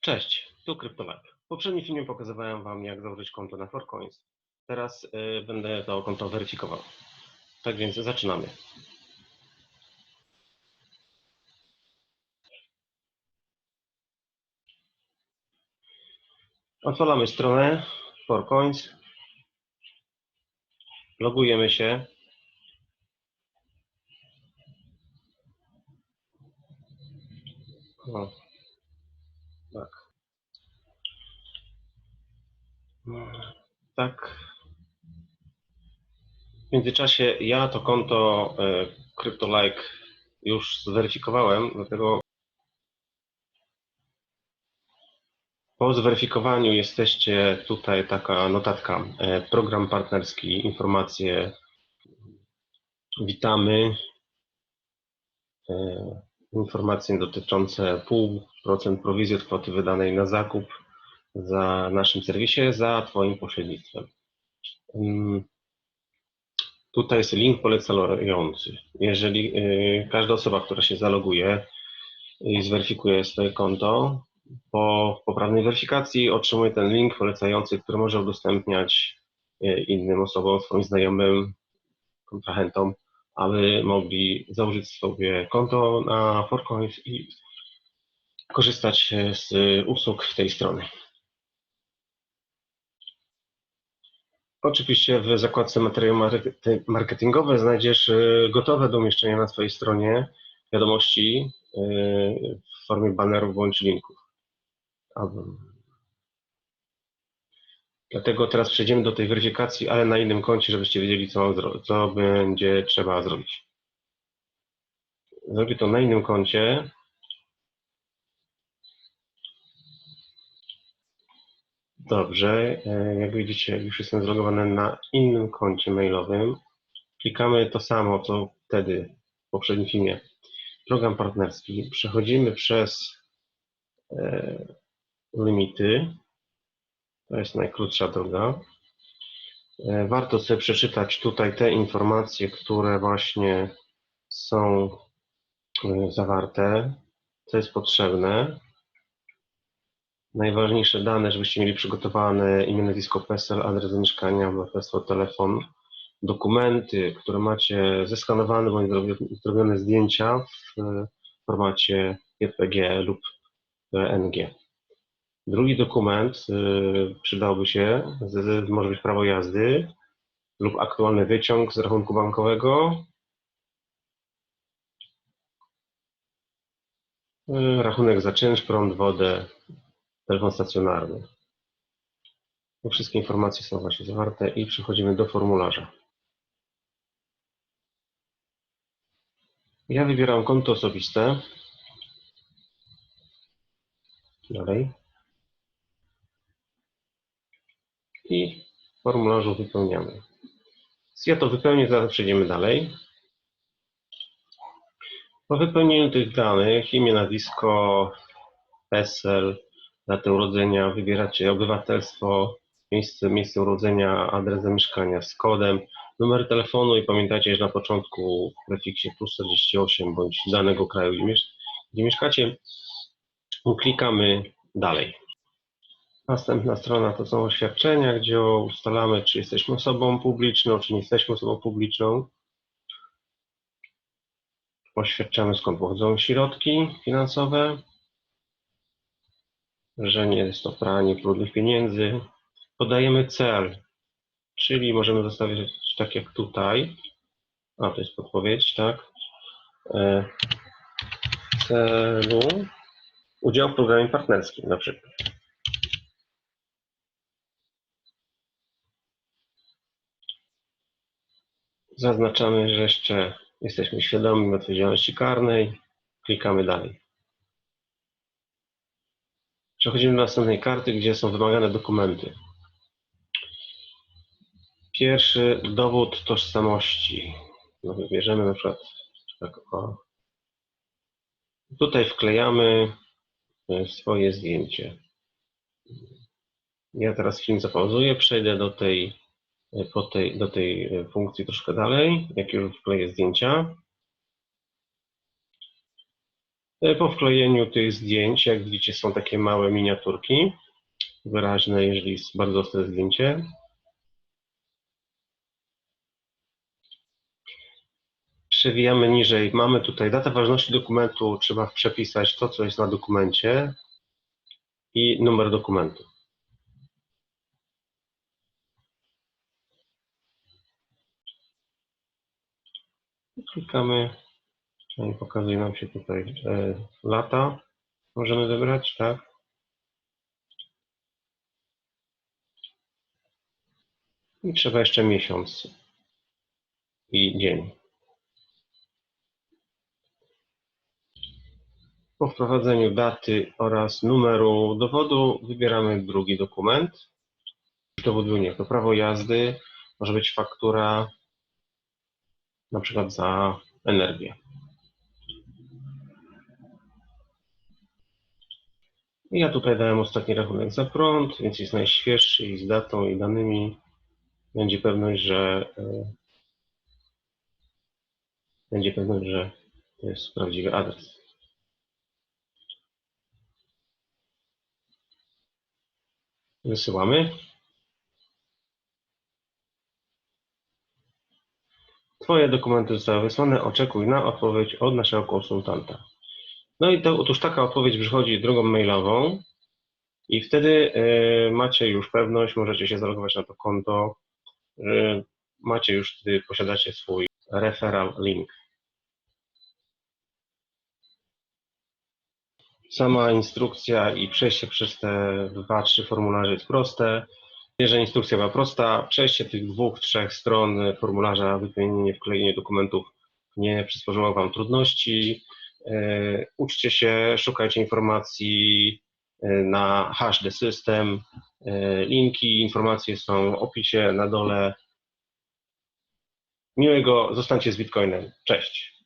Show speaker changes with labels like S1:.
S1: Cześć, tu CryptoLab. W poprzednim filmie pokazywałem Wam, jak założyć konto na ForCoins. Teraz y, będę to konto weryfikował. Tak więc zaczynamy. Odpalamy stronę ForCoins. Logujemy się. O, tak. No, Tak. W międzyczasie ja to konto e, CryptoLike już zweryfikowałem, dlatego po zweryfikowaniu jesteście tutaj taka notatka, e, program partnerski, informacje, witamy, e, informacje dotyczące 0,5% prowizji od kwoty wydanej na zakup za naszym serwisie, za Twoim pośrednictwem. Ym, Tutaj jest link polecający. Jeżeli y, każda osoba, która się zaloguje i zweryfikuje swoje konto, po poprawnej weryfikacji otrzymuje ten link polecający, który może udostępniać y, innym osobom, swoim znajomym, kontrahentom, aby mogli założyć sobie konto na Forcoins i korzystać z usług tej strony. Oczywiście w zakładce materiały markety- marketingowe znajdziesz y, gotowe do umieszczenia na swojej stronie wiadomości w formie banerów bądź linków. Dlatego teraz przejdziemy do tej weryfikacji, ale na innym koncie, żebyście wiedzieli, co, co będzie trzeba zrobić. Zrobię to na innym koncie. Dobrze, e, jak widzicie, już jestem zlogowany na innym koncie mailowym. Klikamy to samo, co wtedy w poprzednim filmie. Program partnerski. Przechodzimy przez e, limity. To jest najkrótsza droga. E, Warto sobie przeczytać tutaj te informacje, które właśnie są e, zawarte, co jest potrzebne. Najważniejsze dane, żebyście mieli przygotowane imię, nazwisko, PESEL, adres do mieszkania, obywatelstwo, telefon, dokumenty, które macie zeskanowane bądź zrobione- zdjęcia w e, formacie JPG lub PNG. Drugi dokument y, przydałby się, może być prawo jazdy lub aktualny wyciąg z rachunku bankowego, rachunek za czynsz, prąd, wodę, telefon stacjonarny. To wszystkie informacje są właśnie zawarte i przechodzimy do formularza. Ja wybieram konto osobiste. Dalej. I w formularzu wypełniamy. Ja to wypełnię, zaraz przejdziemy dalej. Po wypełnieniu tych danych, imię, nazwisko, PESEL, datę urodzenia, wybieracie obywatelstwo, miejsce, miejsce urodzenia, adres zamieszkania z kodem, numer telefonu i pamiętajcie, że na początku w prefiksie plus 48 bądź danego kraju, gdzie, miesz gdzie mieszkacie, klikamy dalej. Następna strona to są oświadczenia, gdzie ustalamy, czy jesteśmy osobą publiczną, czy nie jesteśmy osobą publiczną. Oświadczamy, skąd pochodzą środki finansowe, że nie jest to pranie brudnych pieniędzy. Podajemy cel, czyli możemy zostawić tak jak tutaj. A, to jest podpowiedź, tak? E, Celu udział w programie partnerskim na przykład. Zaznaczamy, że jeszcze jesteśmy świadomi odpowiedzialności karnej. Klikamy dalej. Przechodzimy do następnej karty, gdzie są wymagane dokumenty. Pierwszy dowód tożsamości. No wybierzemy na przykład tak o. Tutaj wklejamy e, swoje zdjęcie. Ja teraz film zapauzuję, przejdę do tej, e, po tej, do tej e, funkcji troszkę dalej, jak już wkleję zdjęcia. E, Po wklejeniu tych zdjęć, jak widzicie, są takie małe miniaturki, wyraźne, jeżeli jest bardzo ostre zdjęcie. Przewijamy niżej. Mamy tutaj datę ważności dokumentu. Trzeba przepisać to, co jest na dokumencie i numer dokumentu. Klikamy. No i pokazuje nam się tutaj e, lata. Możemy wybrać, tak? I trzeba jeszcze miesiąc i dzień. Po wprowadzeniu daty oraz numeru dowodu wybieramy drugi dokument. Dowodu nie, to prawo jazdy, może być faktura na przykład za energię. Ja tutaj dałem ostatni rachunek za prąd, więc jest najświeższy i z datą i danymi. Będzie pewność, że e, będzie pewność, że to jest prawdziwy adres. Wysyłamy. Twoje dokumenty zostały wysłane. Oczekuj na odpowiedź od naszego konsultanta. No i to, otóż taka odpowiedź przychodzi drogą mailową i wtedy e, macie już pewność, możecie się zalogować na to konto, że macie już wtedy, posiadacie swój referral link. Sama instrukcja i przejście przez te dwa, trzy formularze jest proste. Jeżeli instrukcja była prosta, przejście tych dwóch, trzech stron formularza, wypełnienie, wklejenie dokumentów nie przysporzyło Wam trudności. E, Uczcie się, szukajcie informacji e, na Hash System. E, Linki, informacje są w opisie na dole. Miłego, zostańcie z Bitcoinem. Cześć.